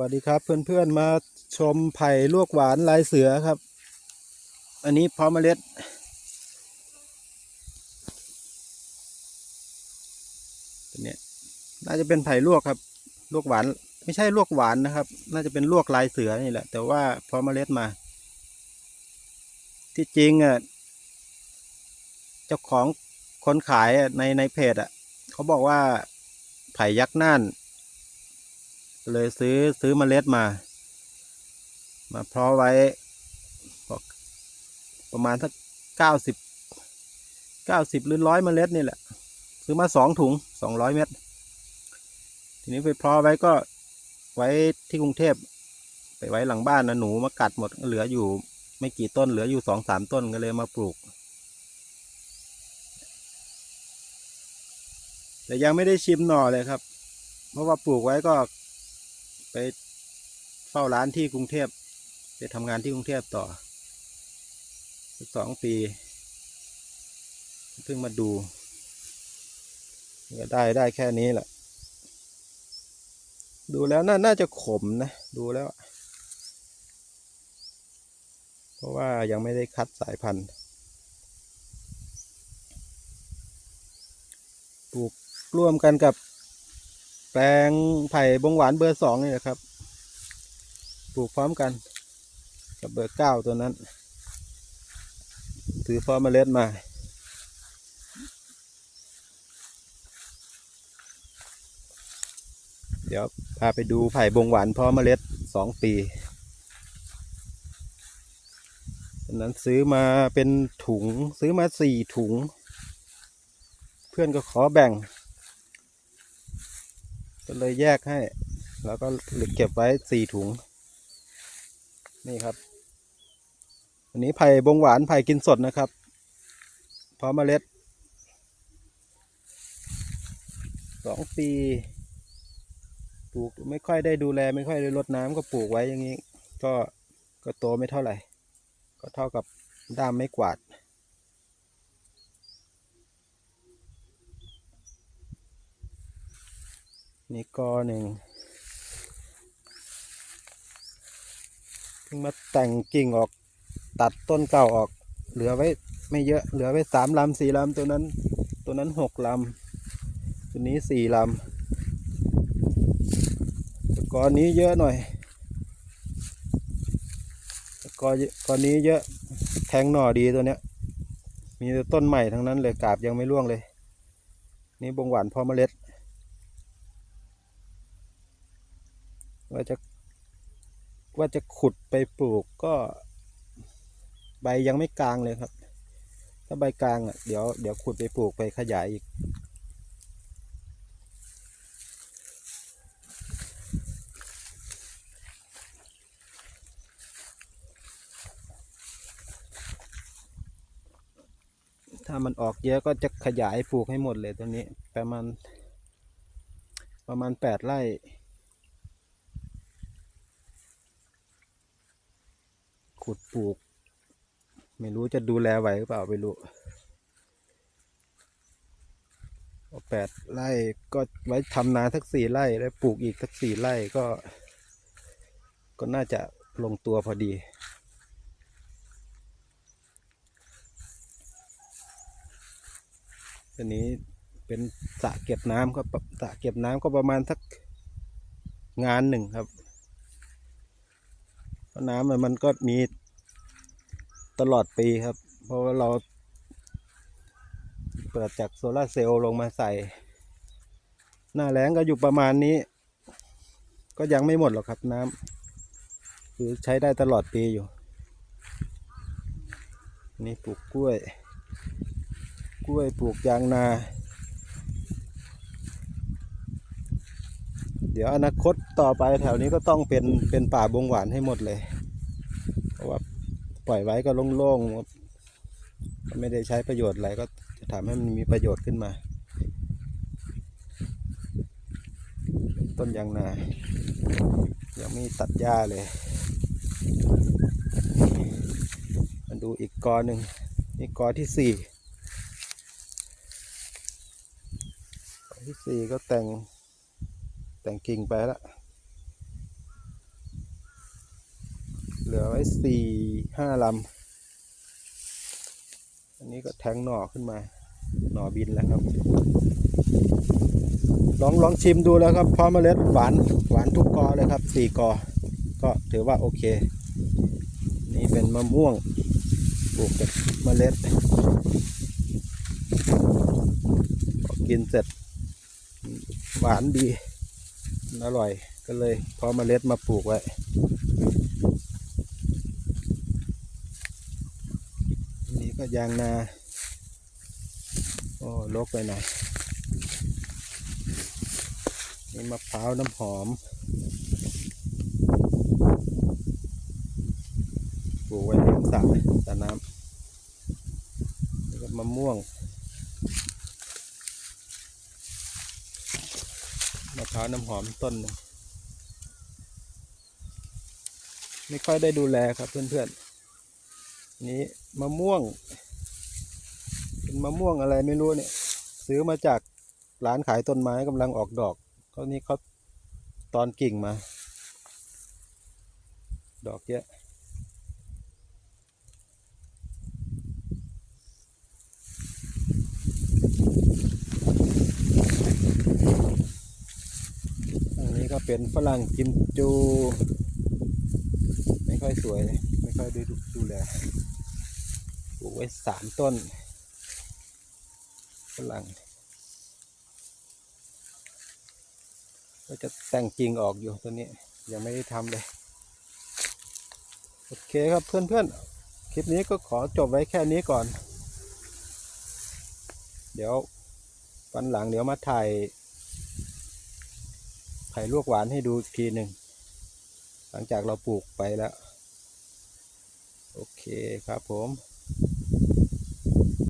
วัสดีครับเพื่อนๆมาชมไผ่ลวกหวานลายเสือครับ อันนี้เพาะเมล็ด ตัวเนี้ยน่าจะเป็นไผ่ลวกครับ ลวกหวาน ไม่ใช่ลวกหวานนะครับ น่าจะเป็นลวกลายเสือนี่แหละ แต่ว่าเพาะเมล็ดมา ที่จริงอะเจ้าของคนขายในในเพจอะ เขาบอกว่าไผ่ยักษ์น่าน เลยซื้อซื้อเมล็ดมา มาเพาะไว้ประมาณสักเก้าสิบเก้าสิบหรือร้อยเมล็ดนี่แหละ ซื้อมาสองถุงสองร้อยเม็ดทีนี้ไปเพาะไว้ก็ไว้ที่กรุงเทพไปไว้หลังบ้านนะหนูมากัดหมดเหลืออยู่ไม่กี่ต้นเหลืออยู่สองสามต้นก็เลยมาปลูก แต่ยังไม่ได้ชิมหน่อเลยครับ เพราะว่าปลูกไว้ก็ ไปเฝ้าร้านที่กรุงเทพไปทำงานที่กรุงเทพต่อสักสองปี เพิ่งมาดูก็ได้ได้แค่นี้แหละ ดูแล้วน่าน่าจะขมนะ ดูแล้ว เพราะว่ายังไม่ได้คัดสายพันธุ์ปลูกร่วมกันกับ แปลงไผ่บงหวานเบอร์สองนี่แหละครับ ปลูกพร้อมกัน กับเบอร์เก้าตัวนั้น ถือพร้อมเมล็ดมาเดี๋ยวพาไปดูไผ่บงหวานพร้อมเมล็ดสองปีตอนนั้นซื้อมาเป็นถุงซื้อมาสี่ถุง เพื่อนก็ขอแบ่ง ก็เลยแยกให้ แล้วก็เก็บไว้สี่ถุง นี่ครับ อันนี้ไผ่บงหวานไผ่กินสดนะครับ พร้อมเมล็ดสองปีปลูกไม่ค่อยได้ดูแลไม่ค่อยได้รดน้ำก็ปลูกไว้อย่างนี้ ก็ก็โตไม่เท่าไหร่ ก็เท่ากับด้ามไม่กวาด นี่กอหนึ่งเพิ่งมาแต่งกิ่งออกตัดต้นเก่าออก เหลือไว้ไม่เยอะเหลือไว้สามลำสี่ลำตัวนั้น ตัวนั้นหกลำตัวนี้สี่ลำกอนนี้เยอะหน่อยกอกอนนี้เยอะแทงหน่อดีตัวเนี้ย มีต้นใหม่ทั้งนั้นเลยกาบยังไม่ร่วงเลย นี่บงหวานพอเมล็ด ว่าจะว่าจะขุดไปปลูกก็ ใบยังไม่กลางเลยครับ ถ้าใบกลางอะเดี๋ยวเดี๋ยวขุดไปปลูกไปขยายอีก ถ้ามันออกเยอะก็จะขยายปลูกให้หมดเลยตัวนี้ ประมาณ ประมาณแปดไร่ ขุดปลูก ไม่รู้จะดูแลไหวหรือเปล่าไม่รู้เอาแปดไร่ก็ไว้ทำนาสักสี่ไร่แล้วปลูกอีกสักสี่ไร่ก็ ก็น่าจะลงตัวพอดีอันนี้เป็นสระเก็บน้ำครับสระเก็บน้ำก็ประมาณสักงานหนึ่งครับ เพราะน้ำมันมันก็มีตลอดปีครับ เพราะว่าเราเปิดจากโซลาเซลล์ลงมาใส่ หน้าแล้งก็อยู่ประมาณนี้ ก็ยังไม่หมดหรอกครับน้ำคือใช้ได้ตลอดปีอยู่ นี่ปลูกกล้วย กล้วยปลูกยางนา เดี๋ยวอนาคตต่อไปแถวนี้ก็ต้องเป็นเป็นป่าบงหวานให้หมดเลย ราะว่าปล่อยไว้ก็โล่งๆไม่ได้ใช้ประโยชน์อะไรก็จะทำให้มันมีประโยชน์ขึ้นมา ต้นยางนายังไม่ตัดหญ้าเลยมาดูอีกกอหนึ่งนี่กอที่สี่กอที่สี่ก็แต่งแต่งกิ่งไปแล้ว ลือไว้สี่ห้าลำ อันนี้ก็แทงหน่อขึ้นมา หน่อบินแล้วครับ ลองลองชิมดูแล้วครับพราะเมล็ดหวานหวานทุกกอเลยครับสี่กอ ก็ถือว่าโอเค นี่เป็นมะม่วงปลูกจากเมล็ดกินเสร็จ หวานดี อร่อยก็เลยพาะเมล็ดมาปลูกไว้ อันนี้ ก็ยางนา โอ้ลกไปหน่อยนี่มะพร้าวน้ำหอม ปลูกไว้ริมสระสระน้ำนี่ก็มะม่วง มะพร้าวน้ำหอมต้น ไม่ค่อยได้ดูแลครับเพื่อนๆ นี้มะม่วง เป็นมะม่วงอะไรไม่รู้เนี่ย ซื้อมาจากร้านขายต้นไม้กำลังออกดอกก็นี่เขาตอนกิ่งมา ดอกเยอะอันนี้ก็เป็นฝรั่งกิมจู ไม่ค่อยสวย ไม่ค่อยได้ดูดูแล ไว้สามต้นฝรั่งก็จะแต่งกิ่งออกอยู่ตัวนี้ ยังไม่ได้ทำเลย โอเคครับเพื่อนๆ คลิปนี้ก็ขอจบไว้แค่นี้ก่อน เดี๋ยววันหลังเดี๋ยวมาถ่ายไผ่ลวกหวานให้ดูอีกทีหนึ่ง หลังจากเราปลูกไปแล้ว โอเคครับผม